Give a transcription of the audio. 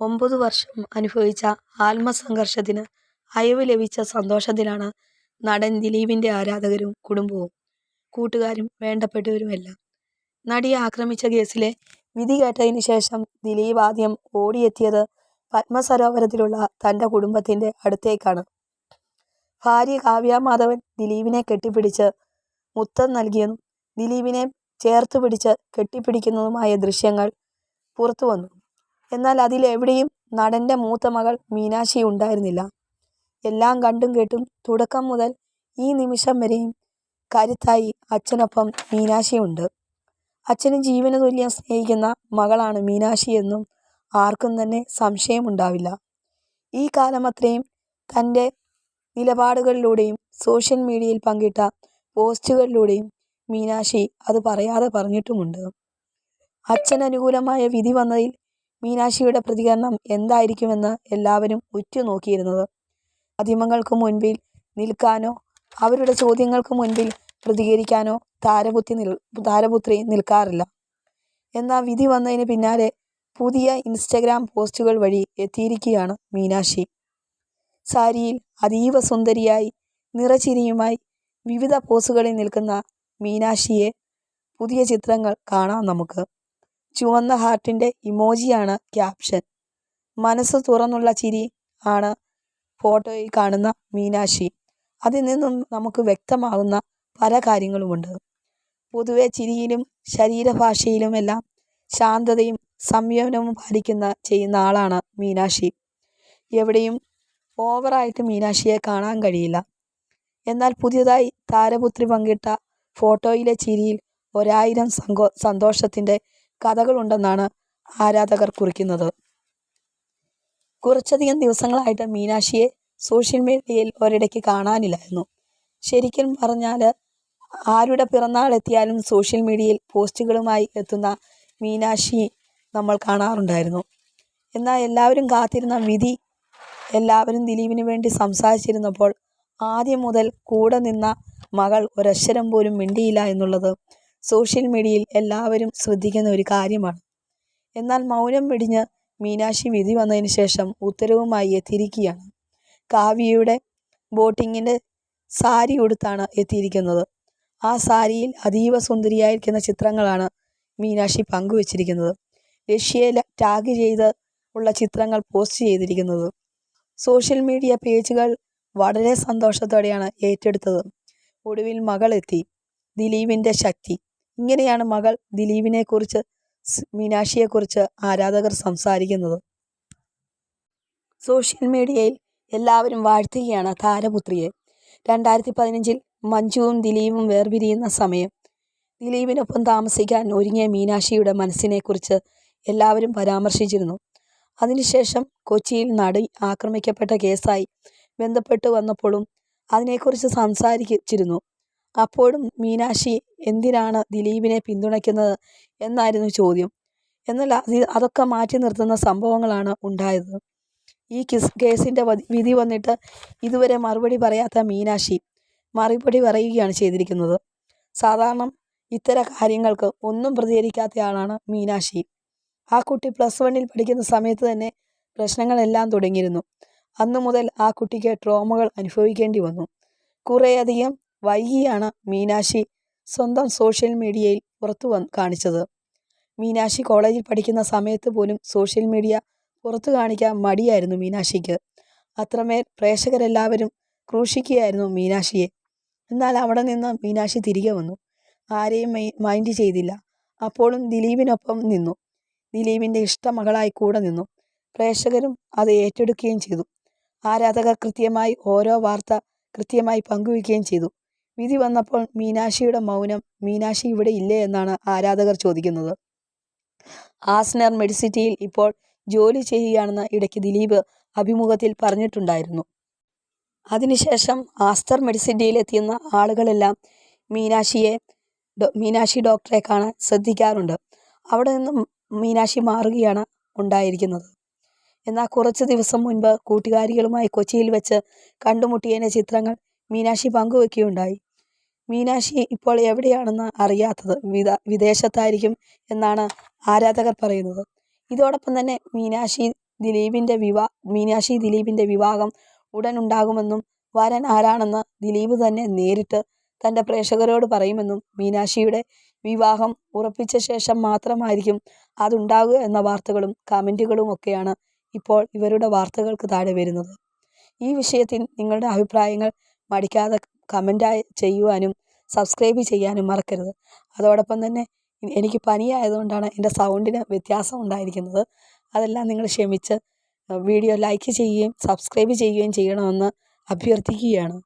ഒമ്പതു വർഷം അനുഭവിച്ച ആത്മസംഘർഷത്തിന് അയവ് ലഭിച്ച സന്തോഷത്തിലാണ് നടൻ ദിലീപിന്റെ ആരാധകരും കുടുംബവും കൂട്ടുകാരും വേണ്ടപ്പെട്ടവരുമെല്ലാം. നടിയെ ആക്രമിച്ച കേസിലെ വിധി കേട്ടതിന് ശേഷം ദിലീപ് ആദ്യം ഓടിയെത്തിയത് പത്മസരോവരത്തിലുള്ള തന്റെ കുടുംബത്തിന്റെ അടുത്തേക്കാണ്. ഭാര്യ കാവ്യ മാധവൻ ദിലീപിനെ കെട്ടിപ്പിടിച്ച് മുത്തം നൽകിയതും ദിലീപിനെ ചേർത്ത് പിടിച്ച് കെട്ടിപ്പിടിക്കുന്നതുമായ ദൃശ്യങ്ങൾ പുറത്തുവന്നു. എന്നാൽ അതിലെവിടെയും നടന്റെ മൂത്ത മകൾ മീനാക്ഷി ഉണ്ടായിരുന്നില്ല. എല്ലാം കണ്ടും കേട്ടും തുടക്കം മുതൽ ഈ നിമിഷം വരെയും കരുത്തായി അച്ഛനൊപ്പം മീനാക്ഷിയുണ്ട്. അച്ഛന് ജീവനുതുല്യം സ്നേഹിക്കുന്ന മകളാണ് മീനാക്ഷിയെന്നും ആർക്കും തന്നെ സംശയമുണ്ടാവില്ല. ഈ കാലം അത്രയും തന്റെ നിലപാടുകളിലൂടെയും സോഷ്യൽ മീഡിയയിൽ പങ്കിട്ട പോസ്റ്റുകളിലൂടെയും മീനാക്ഷി അത് പറയാതെ പറഞ്ഞിട്ടുമുണ്ട്. അച്ഛനനുകൂലമായ വിധി വന്നതിൽ മീനാക്ഷിയുടെ പ്രതികരണം എന്തായിരിക്കുമെന്ന് എല്ലാവരും ഉറ്റുനോക്കിയിരുന്നത്. മാധ്യമങ്ങൾക്ക് മുൻപിൽ നിൽക്കാനോ അവരുടെ ചോദ്യങ്ങൾക്ക് മുൻപിൽ പ്രതികരിക്കാനോ താരപുത്രി നിൽക്കാറില്ല. എന്നാൽ വിധി വന്നതിന് പിന്നാലെ പുതിയ ഇൻസ്റ്റഗ്രാം പോസ്റ്റുകൾ വഴി എത്തിയിരിക്കുകയാണ് മീനാക്ഷി. സാരിയിൽ അതീവ സുന്ദരിയായി നിറചിരിയുമായി വിവിധ പോസുകളിൽ നിൽക്കുന്ന മീനാക്ഷിയെ പുതിയ ചിത്രങ്ങൾ കാണാം നമുക്ക്. ചുവന്ന ഹാർട്ടിന്റെ ഇമോജിയാണ് ക്യാപ്ഷൻ. മനസ്സ് തുറന്നുള്ള ചിരി ആണ് ഫോട്ടോയിൽ കാണുന്ന മീനാക്ഷി. അതിൽ നിന്നും നമുക്ക് വ്യക്തമാകുന്ന പല കാര്യങ്ങളുമുണ്ട്. പൊതുവെ ചിരിയിലും ശരീരഭാഷയിലുമെല്ലാം ശാന്തതയും സംയമനവും പാലിക്കുന്ന ചെയ്യുന്ന ആളാണ് മീനാക്ഷി. എവിടെയും ഓവറായിട്ട് മീനാക്ഷിയെ കാണാൻ കഴിയില്ല. എന്നാൽ പുതിയതായി താരപുത്രി പങ്കിട്ട ഫോട്ടോയിലെ ചിരിയിൽ ഒരായിരം സന്തോഷത്തിന്റെ കഥകളുണ്ടെന്നാണ് ആരാധകർ കുറിക്കുന്നത്. കുറച്ചധികം ദിവസങ്ങളായിട്ട് മീനാക്ഷിയെ സോഷ്യൽ മീഡിയയിൽ ഒരിടയ്ക്ക് കാണാനില്ലായിരുന്നു. ശരിക്കും പറഞ്ഞാൽ ആരുടെ പിറന്നാൾ എത്തിയാലും സോഷ്യൽ മീഡിയയിൽ പോസ്റ്റുകളുമായി എത്തുന്ന മീനാക്ഷി നമ്മൾ കാണാറുണ്ടായിരുന്നു. എന്നാൽ എല്ലാവരും കാത്തിരുന്ന വിധി എല്ലാവരും ദിലീപിന് വേണ്ടി സംസാരിച്ചിരുന്നപ്പോൾ ആദ്യം മുതൽ കൂടെ നിന്ന മകൾ ഒരക്ഷരം പോലും മിണ്ടിയില്ല എന്നുള്ളത് സോഷ്യൽ മീഡിയയിൽ എല്ലാവരും ശ്രദ്ധിക്കുന്ന ഒരു കാര്യമാണ്. എന്നാൽ മൗനം വെടിഞ്ഞ് മീനാക്ഷി വിധി വന്നതിന് ശേഷം ഉത്തരവുമായി എത്തിയിരിക്കുകയാണ്. കാവ്യയുടെ ബോട്ടിങ്ങിന്റെ സാരി ഉടുത്താണ് എത്തിയിരിക്കുന്നത്. ആ സാരിയിൽ അതീവ സുന്ദരിയായിരിക്കുന്ന ചിത്രങ്ങളാണ് മീനാക്ഷി പങ്കുവച്ചിരിക്കുന്നത്. റഷ്യയിൽ ടാഗ് ചെയ്ത് ഉള്ള ചിത്രങ്ങൾ പോസ്റ്റ് ചെയ്തിരിക്കുന്നത്. സോഷ്യൽ മീഡിയ പേജുകൾ വളരെ സന്തോഷത്തോടെയാണ് ഏറ്റെടുത്തത്. ഒടുവിൽ മകളെത്തി ദിലീപിന്റെ ശക്തി. ഇങ്ങനെയാണ് മകൾ ദിലീപിനെക്കുറിച്ച് മീനാക്ഷിയെക്കുറിച്ച് ആരാധകർ സംസാരിക്കുന്നത്. സോഷ്യൽ മീഡിയയിൽ എല്ലാവരും വാഴ്ത്തുകയാണ് താരപുത്രിയെ. രണ്ടായിരത്തി പതിനഞ്ചിൽ മഞ്ജുവും ദിലീപും വേർപിരിയുന്ന സമയം ദിലീപിനൊപ്പം താമസിക്കാൻ ഒരുങ്ങിയ മീനാക്ഷിയുടെ മനസ്സിനെക്കുറിച്ച് എല്ലാവരും പരാമർശിച്ചിരുന്നു. അതിനുശേഷം കൊച്ചിയിൽ നടി ആക്രമിക്കപ്പെട്ട കേസായി ബന്ധപ്പെട്ടു വന്നപ്പോഴും അതിനെക്കുറിച്ച് സംസാരിച്ചിരുന്നു. അപ്പോഴും മീനാക്ഷി എന്തിനാണ് ദിലീപിനെ പിന്തുണയ്ക്കുന്നത് എന്നായിരുന്നു ചോദ്യം. എന്നാൽ അതൊക്കെ മാറ്റി നിർത്തുന്ന സംഭവങ്ങളാണ് ഉണ്ടായത്. ഈ കിസ് കേസിന്റെ വിധി വന്നിട്ട് ഇതുവരെ മറുപടി പറയാത്ത മീനാക്ഷി മറുപടി പറയുകയാണ് ചെയ്തിരിക്കുന്നത്. സാധാരണ ഇത്തരം കാര്യങ്ങൾക്ക് ഒന്നും പ്രതികരിക്കാത്തയാളാണ് മീനാക്ഷി. ആ കുട്ടി പ്ലസ് വണ്ണിൽ പഠിക്കുന്ന സമയത്ത് തന്നെ പ്രശ്നങ്ങളെല്ലാം തുടങ്ങിയിരുന്നു. അന്നു മുതൽ ആ കുട്ടിക്ക് ട്രോമകൾ അനുഭവിക്കേണ്ടി വന്നു. കുറെയധികം വൈകിയാണ് മീനാക്ഷി സ്വന്തം സോഷ്യൽ മീഡിയയിൽ പുറത്തു വന്ന് കാണിച്ചത്. മീനാക്ഷി കോളേജിൽ പഠിക്കുന്ന സമയത്ത് പോലും സോഷ്യൽ മീഡിയ പുറത്തു കാണിക്കാൻ മടിയായിരുന്നു മീനാക്ഷിക്ക്. അത്രമേൽ പ്രേക്ഷകരെല്ലാവരും ക്രൂശിക്കുകയായിരുന്നു മീനാക്ഷിയെ. എന്നാൽ അവിടെ നിന്ന് മീനാക്ഷി തിരികെ വന്നു. ആരെയും മൈൻഡ് ചെയ്തില്ല. അപ്പോഴും ദിലീപിനൊപ്പം നിന്നു. ദിലീപിന്റെ ഇഷ്ടമകളായി കൂടെ നിന്നു. പ്രേക്ഷകരും അത് ഏറ്റെടുക്കുകയും ചെയ്തു. ആരാധകർ കൃത്യമായി ഓരോ വാർത്ത കൃത്യമായി പങ്കുവയ്ക്കുകയും ചെയ്തു. വിധി വന്നപ്പോൾ മീനാക്ഷിയുടെ മൗനം മീനാക്ഷി ഇവിടെ ഇല്ലേ എന്നാണ് ആരാധകർ ചോദിക്കുന്നത്. ആസ്നർ മെഡിസിറ്റിയിൽ ഇപ്പോൾ ജോലി ചെയ്യുകയാണെന്ന് ഇടയ്ക്ക് ദിലീപ് അഭിമുഖത്തിൽ പറഞ്ഞിട്ടുണ്ടായിരുന്നു. അതിനുശേഷം ആസ്തർ മെഡിസിറ്റിയിൽ എത്തിയുന്ന ആളുകളെല്ലാം മീനാക്ഷി ഡോക്ടറെ കാണാൻ ശ്രദ്ധിക്കാറുണ്ട്. അവിടെ നിന്നും മീനാക്ഷി മാറുകയാണ് ഉണ്ടായിരിക്കുന്നത്. എന്നാൽ കുറച്ച് ദിവസം മുൻപ് കൂട്ടുകാരികളുമായി കൊച്ചിയിൽ വെച്ച് കണ്ടുമുട്ടിയതിന്റെ ചിത്രങ്ങൾ മീനാക്ഷി പങ്കുവയ്ക്കുകയുണ്ടായി. മീനാക്ഷി ഇപ്പോൾ എവിടെയാണെന്ന് അറിയാത്തത് വിദേശത്തായിരിക്കും എന്നാണ് ആരാധകർ പറയുന്നത്. ഇതോടൊപ്പം തന്നെ മീനാക്ഷി ദിലീപിന്റെ വിവാ മീനാക്ഷി ദിലീപിന്റെ വിവാഹം ഉടൻ ഉണ്ടാകുമെന്നും വരൻ ആരാണെന്ന് ദിലീപ് തന്നെ നേരിട്ട് തന്റെ പ്രേക്ഷകരോട് പറയുമെന്നും മീനാക്ഷിയുടെ വിവാഹം ഉറപ്പിച്ച ശേഷം മാത്രമായിരിക്കും അതുണ്ടാകുക എന്ന വാർത്തകളും കമന്റുകളും ഒക്കെയാണ് ഇപ്പോൾ ഇവരുടെ വാർത്തകൾക്ക് താഴെ വരുന്നത് ഈ വിഷയത്തിൽ നിങ്ങളുടെ അഭിപ്രായങ്ങൾ മടിക്കാതെ കമന്റായി ചെയ്യുവാനും സബ്സ്ക്രൈബ് ചെയ്യാനും മറക്കരുത്. അതോടൊപ്പം തന്നെ എനിക്ക് പനിയായതുകൊണ്ടാണ് എന്റെ സൗണ്ടിന് വ്യത്യാസം ഉണ്ടായിരിക്കുന്നത്. അതെല്ലാം നിങ്ങൾ ക്ഷമിച്ച് വീഡിയോ ലൈക്ക് ചെയ്യുകയും സബ്സ്ക്രൈബ് ചെയ്യുകയും ചെയ്യണമെന്ന് അഭ്യർത്ഥിക്കുകയാണ്.